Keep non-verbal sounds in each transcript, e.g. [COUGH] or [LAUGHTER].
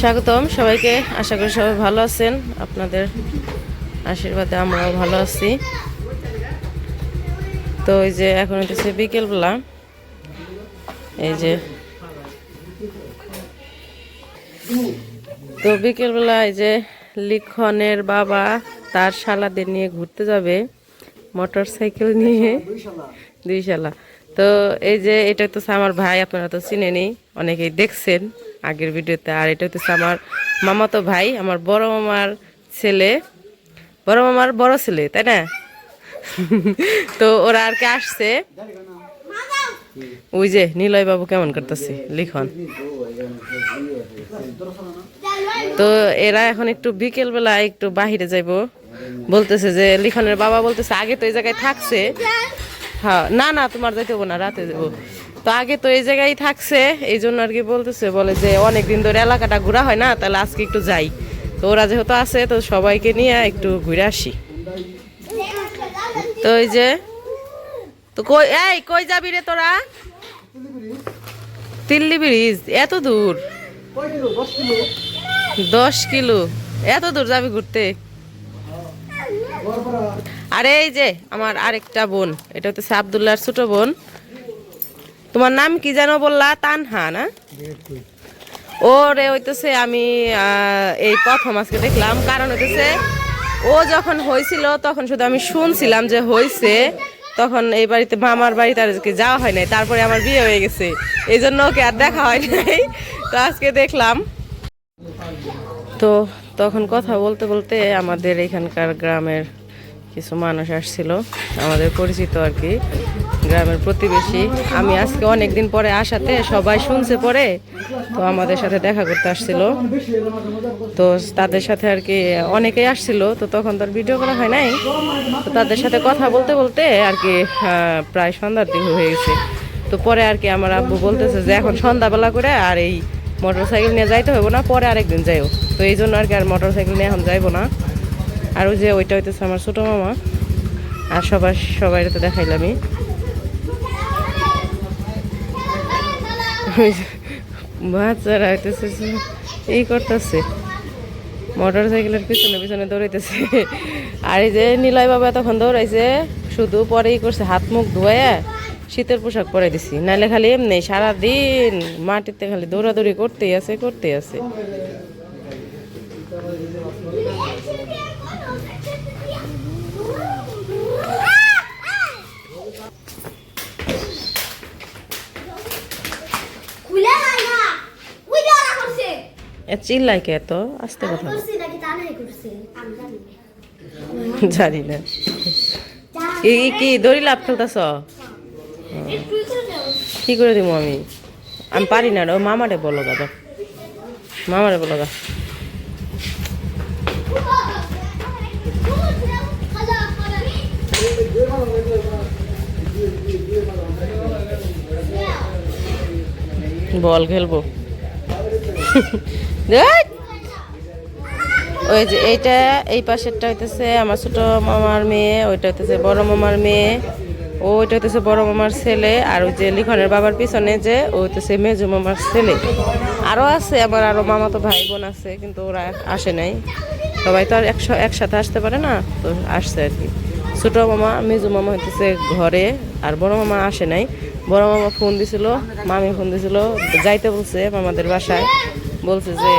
স্বাগতম সবাইকে। আশা করি সবাই ভালো আছেন। আপনাদের আশীর্বাদে আমরাও ভালো আছি। তো এই যে এখন হচ্ছে বিকেলবেলা। এই যে তো বিকেলবেলা এই যে লিখনের বাবা তার শালাদের নিয়ে ঘুরতে যাবে, মোটর সাইকেল নিয়ে। দুই শালা। তো এই যে এটা তো আমার ভাই, আপনারা তো চিনেনি অনেকেই দেখছেন। আগের ভিডিওতে। আর এটা হচ্ছে আমার মামাতো ভাই, আমার বড় মামার ছেলে। বড় মামার বড় ছেলে, তাই না? [LAUGHS] তো ওরা আর কি আসছে। ওই যে নিলয় বাবু কেমন করতেছে, লিখন। তো এরা এখন একটু বিকেল বেলা একটু বাহিরে যাইবো। বলতেছে যে, লিখনের বাবা বলতেছে, আগে তো এই জায়গায় থাকছে। হ্যাঁ না না, তোমার যাইতে হব না, রাতে যাব তো আগে তো এই জায়গায় থাকছে, এই জন্য আর কি বলতেছে, বলে যে অনেক দিন ধরে এলাকাটা ঘোরা হয় না, তাহলে আজকে একটু যাই। তো ওরা যেহেতু আছে, তো সবাইকে নিয়ে একটু ঘুরে আসি। তো এই যে, তো কই, এই কই যাবি রে তোরা? তিল্লি ব্রিজ, এত দূর। দশ কিলো, এত দূর যাবি ঘুরতে? আরে এই যে, আমার আরেকটা বোন, এটা হচ্ছে আবদুল্লাহর ছোট বোন। তোমার নাম কি যেন বললা? তানহা, না? ওরে, হইতেছে আমি এই প্রথম আজকে দেখলাম। কারণ হইতেছে, ও যখন হয়েছিল তখন শুধু আমি শুনছিলাম যে হয়েছে তখন এই বাড়িতে, মামার বাড়িতে আর কি যাওয়া হয় নাই। তারপরে আমার বিয়ে হয়ে গেছে। এই জন্য ওকে আর দেখা হয় নাই। তো আজকে দেখলাম। তো তখন কথা বলতে বলতে আমাদের এখানকার গ্রামের কিছু মানুষ আসছিল, আমাদের পরিচিত আর কি, গ্রামের প্রতিবেশী। আমি আজকে অনেক দিন পরে আসাতে সবাই শুনছে পরে, তো আমাদের সাথে দেখা করতে আসছিল। তো তাদের সাথে আর কি অনেকেই আসছিল, তো তখন তো ভিডিও করা হয় নাই। তো তাদের সাথে কথা বলতে বলতে আর কি প্রায় সন্ধ্যার দিক হয়ে গেছে। তো পরে আর কি আমার আব্বু বলতেছে যে এখন সন্ধ্যাবেলা করে আর এই মোটর সাইকেল নিয়ে যাইতে হবে না, পরে আরেকদিন যাইও। তো এই জন্য আর কি আর মোটর সাইকেল নিয়ে এখন যাইবো না। আর ওই যে ওইটা হইতেছে আমার ছোটো মামা। আর সবার সবাই তো দেখাইলামই বাচ্চারা হইতেছে এই করতেছে। মোটর সাইকেলের পিছনে পিছনে দৌড়াইতেছে। আর এই যে নিলয় বাবা তখন দৌড়াইছে, শুধু পরেই করছে, হাত মুখ ধুয়ে শীতের পোশাক পরাই দিছি। নাহলে খালি এমনি সারাদিন মাটিতে খালি দৌড়াদৌড়ি করতেই আছে করতেই আছে খুলে নাই না ওই যে ওরা করছে এ চিল্লাই কে এত আস্তে কথা তা জানি না। কি কি দড়ি লাভ খেলতেছ। কি করে দিব আমি আমি পারি না রে, ও মামারে বলো তো মামারে বলো গা বল খেলব। ওই যে এইটা, এই পাশেরটা হইতেছে আমার ছোট মামার মেয়ে, ওইটা হইতেছে বড় মামার মেয়ে, ওইটা হইতেছে বড় মামার ছেলে, আর ওই যে লিখনের বাবার পিছনে যে, ও হইতেছে মেজু মামার ছেলে। আরও আছে আমার আরও মামা তো ভাই বোন আছে, কিন্তু ওরা আসে নাই। সবাই তো আর একশো, একসাথে আসতে পারে না, তো আসছে আর কি। ছোট মামা, মেজু মামা হইতেছে ঘরে, আর বড় মামা আসে নাই। বড় মামা ফোন দিছিল, মামি ফোন দিছিল, যাইতে বলছে মামাদের বাসায়। বলছে যে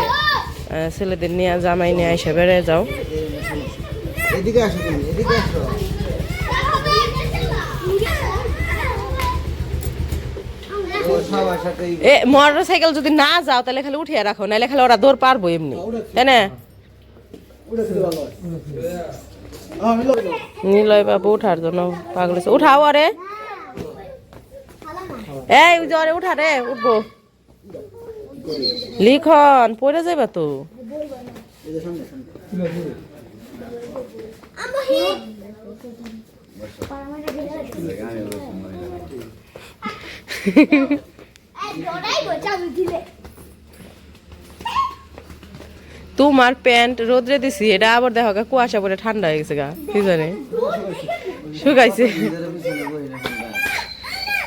ছেলেদের নিয়ে জামাই নিয়ে এসে বেড়ে যাও। এদিকে আসো তুমি এদিকে আসো। ও সবার সাথেই এ মোটর সাইকেল যদি না যাও তাহলে খালি উঠিয়ে রাখো নাহলে খালি ওরা দৌড় পারব এমনি তাই না? নিলয় বাবু উঠার জন্য পাগল উঠাও আরে এই ওই উঠা রে উঠবো। লিখন, পড়ে যাবে তো। তোমার প্যান্ট রোদ্রে দিছি, এটা আবার দেখো গা, কুয়াশা পরে ঠান্ডা হয়ে গেছে গা, কি জানে। শুকাইছে।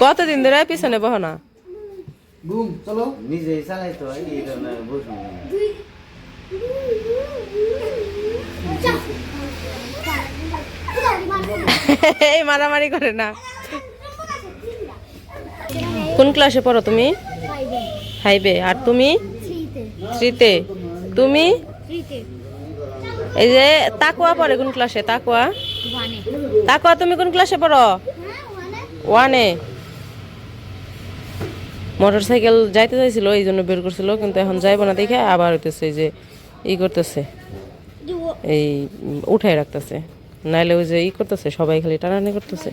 কতদিন ধরে পিছনে বহ না? বুম চলো। নিজেই চালাইতে হয় এই বসুন এই মারামারি করে না। কোন ক্লাসে পড়ো তুমি? ফাইভে আর তুমি? থ্রিতে তুমি? এই যে তাকুয়া পড়ে কোন ক্লাসে তাকুয়া তাকুয়া তুমি কোন ক্লাসে পড়ো? ওয়ানে মোটর সাইকেল যাইতে চাইছিল, এই জন্য বের করছিল, কিন্তু এখন যাইব না দেখে আবার হইতেছে যে ই করতেছে। এই উঠাই রাখতেছে। নাইলে ওই যে ই করতেছে, সবাই খালি টানানি করতেছে।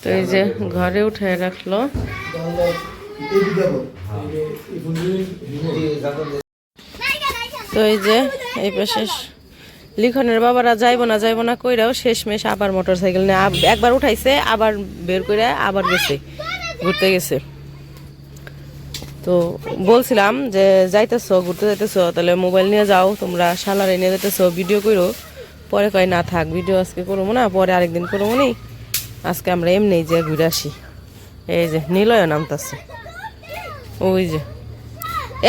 তো এই যে ঘরে উঠাই রাখল। তো এই যে, এই পাশে লিখনের বাবারা যাইব না, যাইবো না কইরাও শেষমেশ আবার মোটর সাইকেল নিয়ে একবার উঠাইছে, আবার বের করে আবার গেছে, ঘুরতে গেছে। তো বলছিলাম যে যাইতেছো, ঘুরতে যাইতেছো, তাহলে মোবাইল নিয়ে যাও, তোমরা সালারে নিয়ে যাইতেছো, ভিডিও করো পরে কয়, না থাক, ভিডিও আজকে করব না, পরে আরেকদিন করব নি। আজকে আমরা এমনি যে ঘুরে আসি। এই যে নিলয় নামতাছে। ওই যে,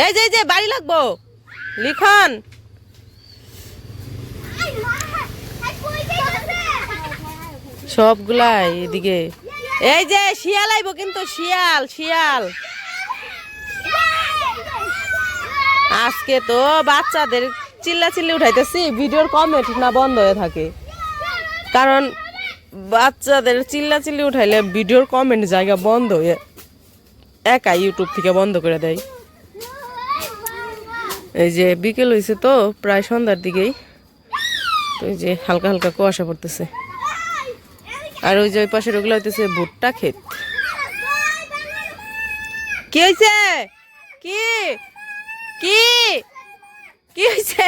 এই যে, বাড়ি লাগবো। লিখন! সবগুলাই এদিকে। এই যে, শিয়াল আইবো কিন্তু, শিয়াল শিয়াল। আজকে তো বাচ্চাদের চিল্লা চিল্লি উঠাইতেছি, ভিডিওর কমেন্ট না বন্ধ হয়ে থাকে। কারণ বাচ্চাদের চিল্লা চিল্লি উঠাইলে ভিডিওর কমেন্ট জায়গা বন্ধ হয়ে একা ইউটিউব থেকে বন্ধ করে দেয়। এই যে, বিকেল হয়েছে তো, প্রায় সন্ধ্যার দিকেই। তো এই যে, হালকা হালকা কুয়াশা পড়তেছে। আর ওই যে ওই পাশের ওগুলো হইতেছে ভুট্টা ক্ষেত। কি হয়েছে কি? কি? কি হয়েছে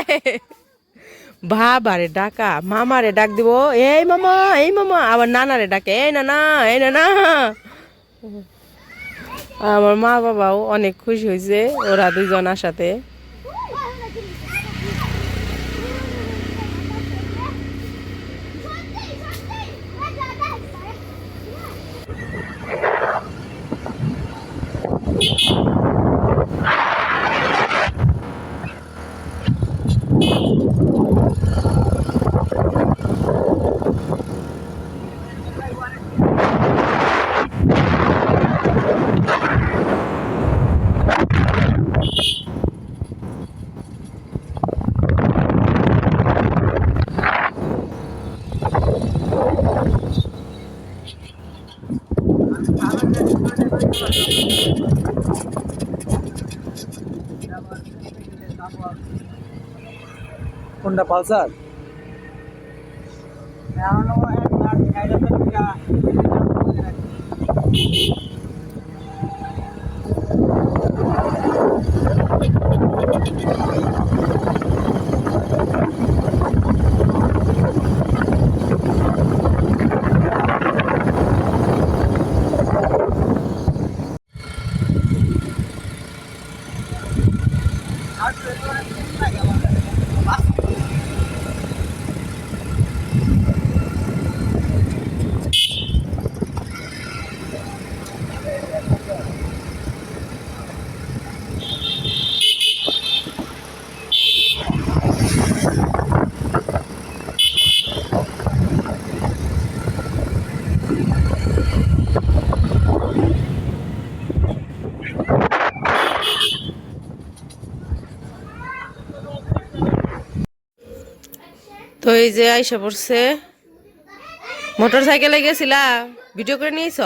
বাবারে ডাকা, মামারে ডাক দিব। এই মামা এই মামা, আবার নানারে ডাকে। এই নানা এই নানা। আমার মা বাবাও অনেক খুশি হয়েছে ওরা দুইজন আসাতে। পালসার? তো এই যে আইসা পড়ছে। মোটর সাইকেলে গেছিলা? ভিডিও করে নিয়েছ?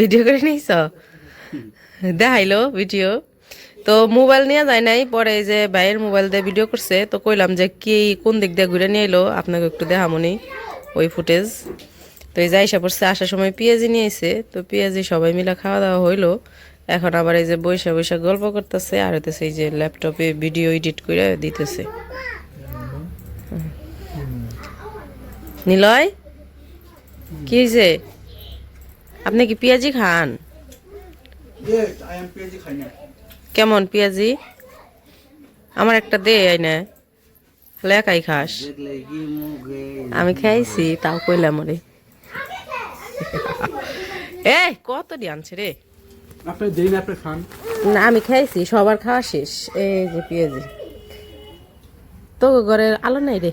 ভিডিও করে নিয়েছ? দেখাইলো ভিডিও। তো মোবাইল নিয়ে যায় নাই পরে এই যে ভাইয়ের মোবাইল দিয়ে ভিডিও করছে। তো কইলাম যে কি কোন দিক দিয়ে ঘুরে নিয়ে এলো? আপনাকে একটু দেখামনি ওই ফুটেজ। তো এই যে আইসা পড়ছে আসার সময় পেঁয়াজি নিয়ে এসে তো পেঁয়াজি সবাই মিলে খাওয়া দাওয়া হইল। এখন আবার এই যে বৈশা বৈশা গল্প করতেছে আর হইতেছে এই যে ল্যাপটপে ভিডিও এডিট করে দিতেছে। নিলয়? কি হয়েছে আপনি কি পেঁয়াজি খান? কেমন পেঁয়াজি? আমার একটা দে একাই খাস? আমি খাইছি তাও কইলাম রে [LAUGHS] এই কত দিয়ে আনছে রে? খান। না আমি খাইছি সবার খাওয়া শেষ। এই যে পেঁয়াজি। তো ঘরের আলো নাই রে।